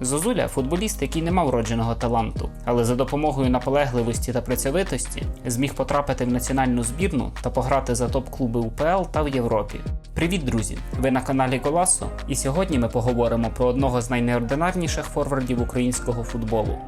Зозуля футболіст, який не мав вродженого таланту, але за допомогою наполегливості та працьовитості зміг потрапити в національну збірну та пограти за топ-клуби УПЛ та в Європі. Привіт, друзі! Ви на каналі Голасо, і сьогодні ми поговоримо про одного з найнеординарніших форвардів українського футболу.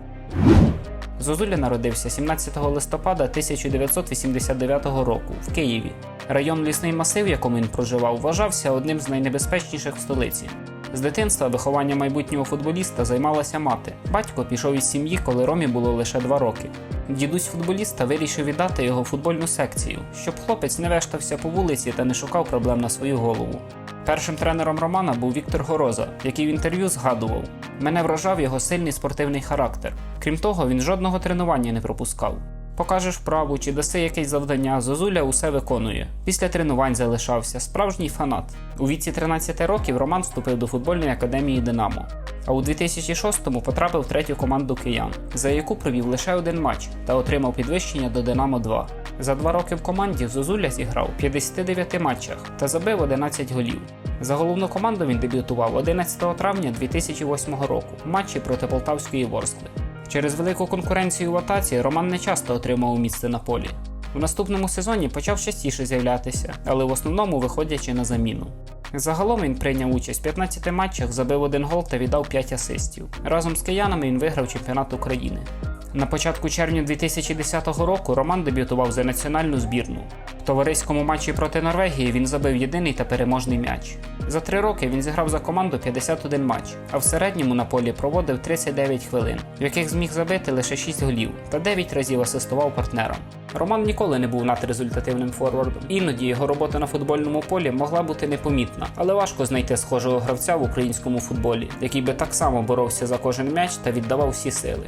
Зозуля народився 17 листопада 1989 року в Києві. Район Лісний масив, в якому він проживав, вважався одним з найнебезпечніших в столиці. З дитинства виховання майбутнього футболіста займалася мати. Батько пішов із сім'ї, коли Ромі було лише два роки. Дідусь футболіста вирішив віддати його футбольну секцію, щоб хлопець не вештався по вулиці та не шукав проблем на свою голову. Першим тренером Романа був Віктор Гороза, який в інтерв'ю згадував: мене вражав його сильний спортивний характер. Крім того, він жодного тренування не пропускав. Покажеш вправу чи даси якесь завдання, Зозуля усе виконує. Після тренувань залишався справжній фанат. У віці 13 років Роман вступив до футбольної академії Динамо. А у 2006-му потрапив в третю команду киян, за яку провів лише один матч та отримав підвищення до Динамо 2. За два роки в команді Зозуля зіграв у 59 матчах та забив 11 голів. За головну команду він дебютував 11 травня 2008 року в матчі проти Полтавської Ворскли. Через велику конкуренцію в атаці Роман не часто отримав місце на полі. В наступному сезоні почав частіше з'являтися, але в основному виходячи на заміну. Загалом він прийняв участь в 15 матчах, забив один гол та віддав 5 асистів. Разом з киянами він виграв чемпіонат України. На початку червня 2010 року Роман дебютував за національну збірну. В товариському матчі проти Норвегії він забив єдиний та переможний м'яч. За три роки він зіграв за команду 51 матч, а в середньому на полі проводив 39 хвилин, в яких зміг забити лише 6 голів та 9 разів асистував партнерам. Роман ніколи не був надрезультативним форвардом. Іноді його робота на футбольному полі могла бути непомітна, але важко знайти схожого гравця в українському футболі, який би так само боровся за кожен м'яч та віддавав всі сили.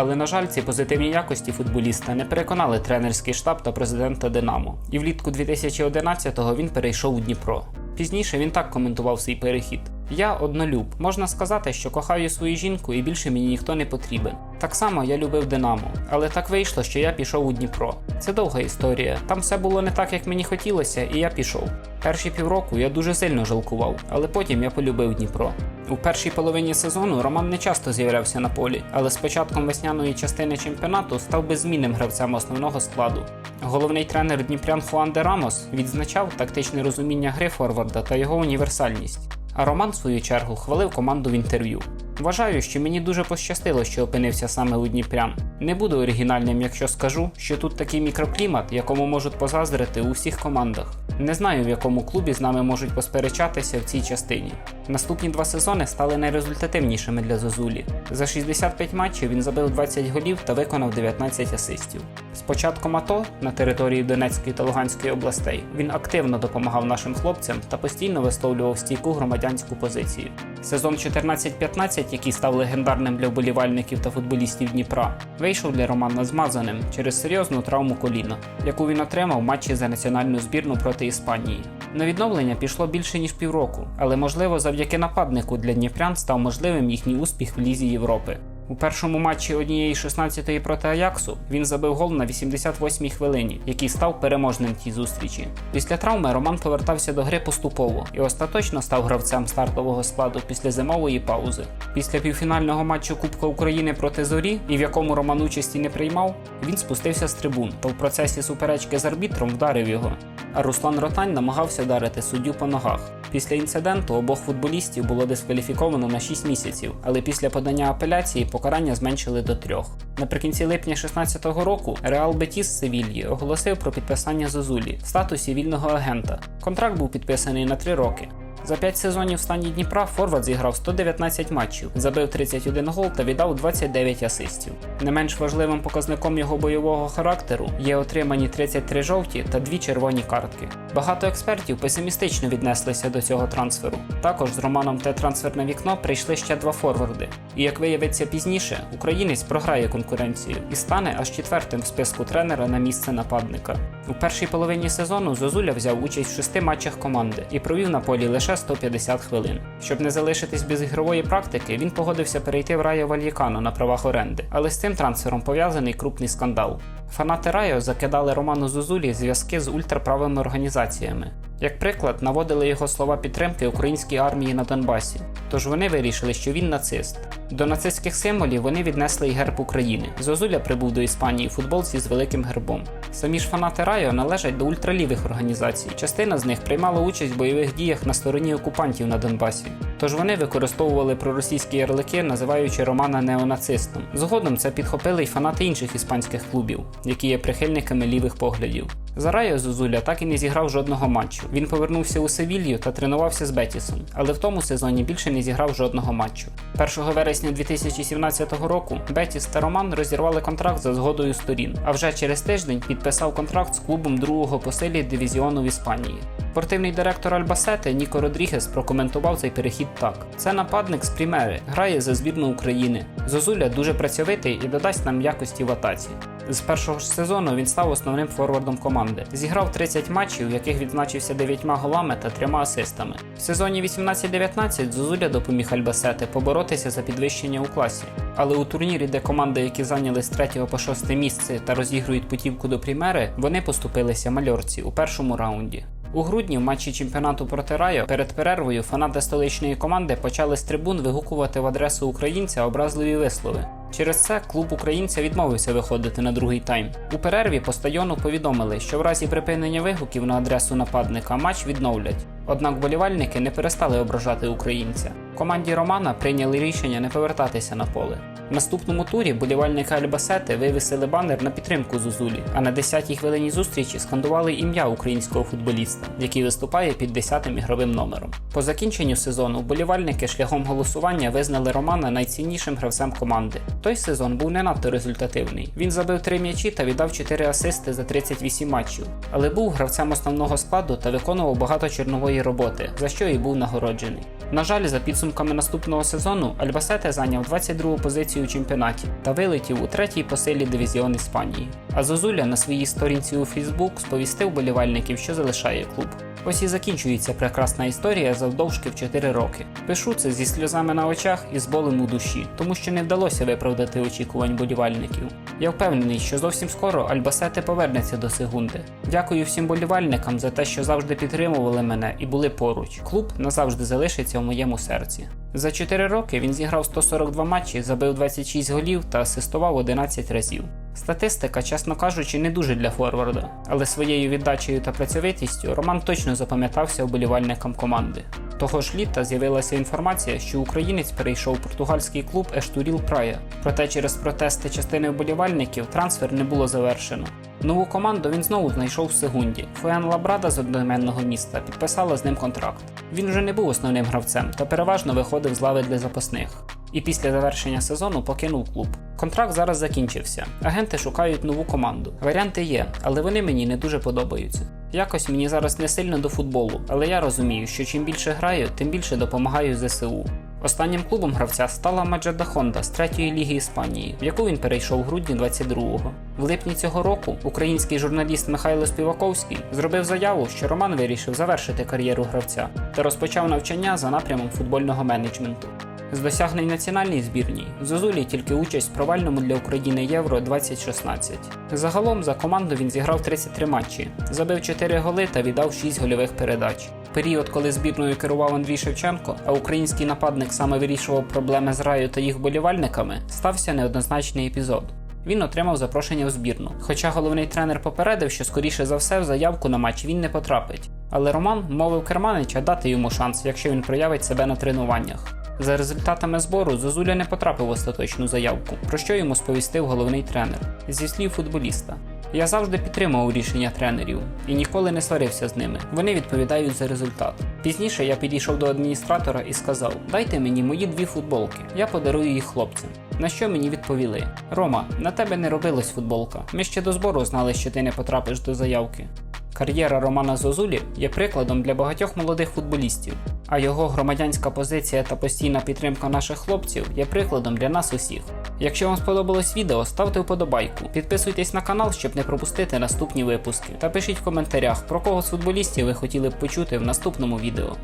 Але на жаль, ці позитивні якості футболіста не переконали тренерський штаб та президента Динамо. І влітку 2011-го він перейшов у Дніпро. Пізніше він так коментував свій перехід: Я однолюб. Можна сказати, що кохаю свою жінку і більше мені ніхто не потрібен. Так само я любив Динамо, але так вийшло, що я пішов у Дніпро. Це довга історія. Там все було не так, як мені хотілося, і я пішов. Перші півроку я дуже сильно жалкував, але потім я полюбив Дніпро. У першій половині сезону Роман не часто з'являвся на полі, але з початком весняної частини чемпіонату став беззмінним гравцем основного складу. Головний тренер Дніпрян Хуан де Рамос відзначав тактичне розуміння гри Форварда та його універсальність. А Роман, в свою чергу, хвалив команду в інтерв'ю. Вважаю, що мені дуже пощастило, що опинився саме у Дніпрян. Не буду оригінальним, якщо скажу, що тут такий мікроклімат, якому можуть позаздрити у всіх командах. Не знаю, в якому клубі з нами можуть посперечатися в цій частині. Наступні два сезони стали найрезультативнішими для Зозулі. За 65 матчів він забив 20 голів та виконав 19 асистів. З початком АТО на території Донецької та Луганської областей він активно допомагав нашим хлопцям та постійно висловлював стійку громадянську позицію. Сезон 14-15, який став легендарним для вболівальників та футболістів Дніпра, вийшов для Романа змазаним через серйозну травму коліна, яку він отримав в матчі за національну збірну проти Іспанії. На відновлення пішло більше ніж півроку, але можливо завдяки нападнику для Дніпрян став можливим їхній успіх в Лізі Європи. У першому матчі однієї 16-ї проти Аяксу він забив гол на 88-й хвилині, який став переможним тій зустрічі. Після травми Роман повертався до гри поступово і остаточно став гравцем стартового складу після зимової паузи. Після півфінального матчу Кубка України проти Зорі, і в якому Роман участі не приймав, він спустився з трибун та в процесі суперечки з арбітром вдарив його. А Руслан Ротань намагався вдарити суддю по ногах. Після інциденту обох футболістів було дискваліфіковано на 6 місяців, але після подання апеляції покарання зменшили до трьох. Наприкінці липня 2016 року Реал Бетіс Севільї оголосив про підписання Зозулі в статусі вільного агента. Контракт був підписаний на 3 роки. За 5 сезонів в стані Дніпра Форвард зіграв 119 матчів, забив 31 гол та віддав 29 асистів. Не менш важливим показником його бойового характеру є отримані 33 жовті та 2 червоні картки. Багато експертів песимістично віднеслися до цього трансферу. Також з Романом те трансферне вікно прийшли ще два форварди. І як виявиться пізніше, українець програє конкуренцію і стане аж четвертим в списку тренера на місце нападника. У першій половині сезону Зозуля взяв участь в шести матчах команди і провів на полі лише 150 хвилин. Щоб не залишитись без ігрової практики, він погодився перейти в Райо Вальєкано на правах оренди, але з цим трансфером пов'язаний крупний скандал. Фанати Райо закидали Роману Зузулі зв'язки з ультраправими організаціями. Як приклад, наводили його слова підтримки українській армії на Донбасі. Тож вони вирішили, що він нацист. До нацистських символів вони віднесли й герб України. Зозуля прибув до Іспанії футболці з великим гербом. Самі ж фанати Райо належать до ультралівих організацій. Частина з них приймала участь в бойових діях на стороні окупантів на Донбасі. Тож вони використовували проросійські ярлики, називаючи Романа неонацистом. Згодом це підхопили й фанати інших іспанських клубів, які є прихильниками лівих поглядів. За Райо Зозуля так і не зіграв жодного матчу. Він повернувся у Севілью та тренувався з Бетісом, але в тому сезоні більше не зіграв жодного матчу. 1 вересня 2017 року Бетіс та Роман розірвали контракт за згодою сторін, а вже через тиждень підписав контракт з клубом другого по силі дивізіону в Іспанії. Спортивний директор Альбасети Ніко Родрігес прокоментував цей перехід так: це нападник з Прімери, грає за збірну України. Зозуля дуже працьовитий і додасть нам якості в атаці. З першого ж сезону він став основним форвардом команди. Зіграв 30 матчів, в яких відзначився 9 голами та 3 асистами. В сезоні 18-19 Зозуля допоміг Альбасети поборотися за підвищення у класі. Але у турнірі, де команди, які зайняли з 3 по 6 місце та розігрують путівку до Прімери, вони поступилися мальорці у першому раунді. У грудні в матчі чемпіонату проти Райо перед перервою фанати столичної команди почали з трибун вигукувати в адресу українця образливі вислови. Через це клуб українця відмовився виходити на другий тайм. У перерві по стадіону повідомили, що в разі припинення вигуків на адресу нападника матч відновлять. Однак вболівальники не перестали ображати українця. Команді Романа прийняли рішення не повертатися на поле. В наступному турі болівальники Альбасети вивісили банер на підтримку Зузулі, а на 10-й хвилині зустрічі скандували ім'я українського футболіста, який виступає під 10-м ігровим номером. По закінченню сезону вболівальники шляхом голосування визнали Романа найціннішим гравцем команди. Той сезон був не надто результативний. Він забив 3 м'ячі та віддав 4 асисти за 38 матчів, але був гравцем основного складу та виконував багато чорнової роботи, за що і був нагороджений. На жаль, за підсумками наступного сезону Альбасете зайняв 22 го позицію у чемпіонаті та вилетів у третій по силі дивізіон Іспанії. А Зозуля на своїй сторінці у Фейсбук сповістив болівальників, що залишає клуб. Ось і закінчується прекрасна історія завдовжки в 4 роки. Пишу це зі сльозами на очах і з болем у душі, тому що не вдалося виправдати очікувань болівальників. Я впевнений, що зовсім скоро Альбасети повернеться до Сегунди. Дякую всім болівальникам за те, що завжди підтримували мене і були поруч. Клуб назавжди залишиться в моєму серці. За 4 роки він зіграв 142 матчі, забив 26 голів та асистував 11 разів. Статистика, чесно кажучи, не дуже для форварда, але своєю віддачею та працьовитістю Роман точно запам'ятався вболівальникам команди. Того ж літа з'явилася інформація, що українець перейшов португальський клуб Ештуріл Прая. Проте через протести частини вболівальників трансфер не було завершено. Нову команду він знову знайшов в секунді. Фуен Лабрада з одноіменного міста підписала з ним контракт. Він вже не був основним гравцем та переважно виходив з лави для запасних. І після завершення сезону покинув клуб. Контракт зараз закінчився. Агенти шукають нову команду. Варіанти є, але вони мені не дуже подобаються. Якось мені зараз не сильно до футболу, але я розумію, що чим більше граю, тим більше допомагаю ЗСУ. Останнім клубом гравця стала Маджеда Хонда з третьої ліги Іспанії, в яку він перейшов у грудні 22-го. В липні цього року український журналіст Михайло Співаковський зробив заяву, що Роман вирішив завершити кар'єру гравця та розпочав навчання за напрямом футбольного менеджменту. З досягнень національній збірній Зозулі тільки участь в провальному для України Євро 2016. Загалом за команду він зіграв 33 матчі, забив 4 голи та віддав 6 гольових передач. Період, коли збірною керував Андрій Шевченко, а український нападник саме вирішував проблеми з раю та їх болівальниками, стався неоднозначний епізод. Він отримав запрошення в збірну. Хоча головний тренер попередив, що скоріше за все в заявку на матч він не потрапить. Але Роман мовив Керманича дати йому шанс, якщо він проявить себе на тренуваннях. За результатами збору Зозуля не потрапив в остаточну заявку, про що йому сповістив головний тренер зі слів футболіста. Я завжди підтримував рішення тренерів і ніколи не сварився з ними. Вони відповідають за результат. Пізніше я підійшов до адміністратора і сказав: Дайте мені мої дві футболки, я подарую їх хлопцям. На що мені відповіли: Рома, на тебе не робилась футболка. Ми ще до збору знали, що ти не потрапиш до заявки. Кар'єра Романа Зозулі є прикладом для багатьох молодих футболістів, а його громадянська позиція та постійна підтримка наших хлопців є прикладом для нас усіх. Якщо вам сподобалось відео, ставте вподобайку, підписуйтесь на канал, щоб не пропустити наступні випуски, та пишіть в коментарях, про кого з футболістів ви хотіли б почути в наступному відео.